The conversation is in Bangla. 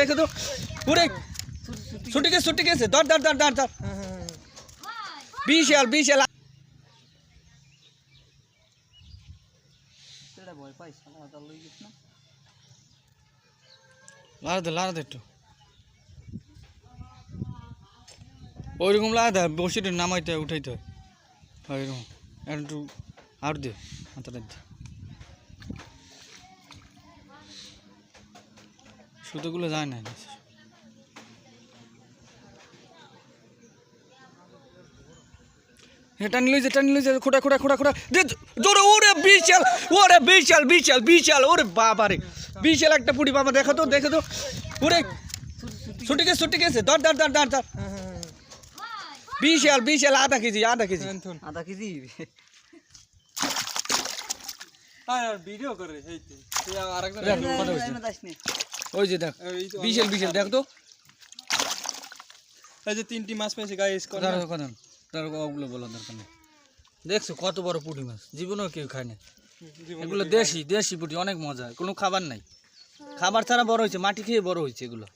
দেখে তো। ওরে ছুটি গেছে ছুটি গেছে। ধর ধর ধর ধর ধর। বিশাল বিশাল। লাড়া দে লাড়া দে একটু। ওইরকম লাগা দে বসিটা নামাইতে উঠাইতে হয়। আর একটু আর দে দে। সুতোগুলো যায় না হ্যাঁ টানি লইছে টানি লইছে খোটা খোটা খোটা খোটা দে জোরে ওরে বিশাল ওরে বিশাল বিশাল বিশাল ওরে বাবা রে বিশাল একটা পুরি বাবা দেখো তো দেখো তো ওরে ছুটি গেছে ছুটি গেছে ধর ধর ধর ধর ধর বিশাল বিশাল আধা কেজি আধা কেজি আধা কেজি আর ভিডিও করে এই তো তুই ওই যে দেখ বিশাল বিশাল দেখ তো। এই যে তিনটি মাছ পেয়েছে গাইস দাঁড়াও কথা তার ওগুলো বলো দরকার নেই দেখছ কত বড় পুঁটি মাছ? জীবনেও কেউ খায় না। এগুলো দেশি দেশি পুঁটি অনেক মজা কোনো খাবার নাই। খাবার ছাড়া বড় হয়েছে মাটি খেয়ে বড় হয়েছে এগুলো।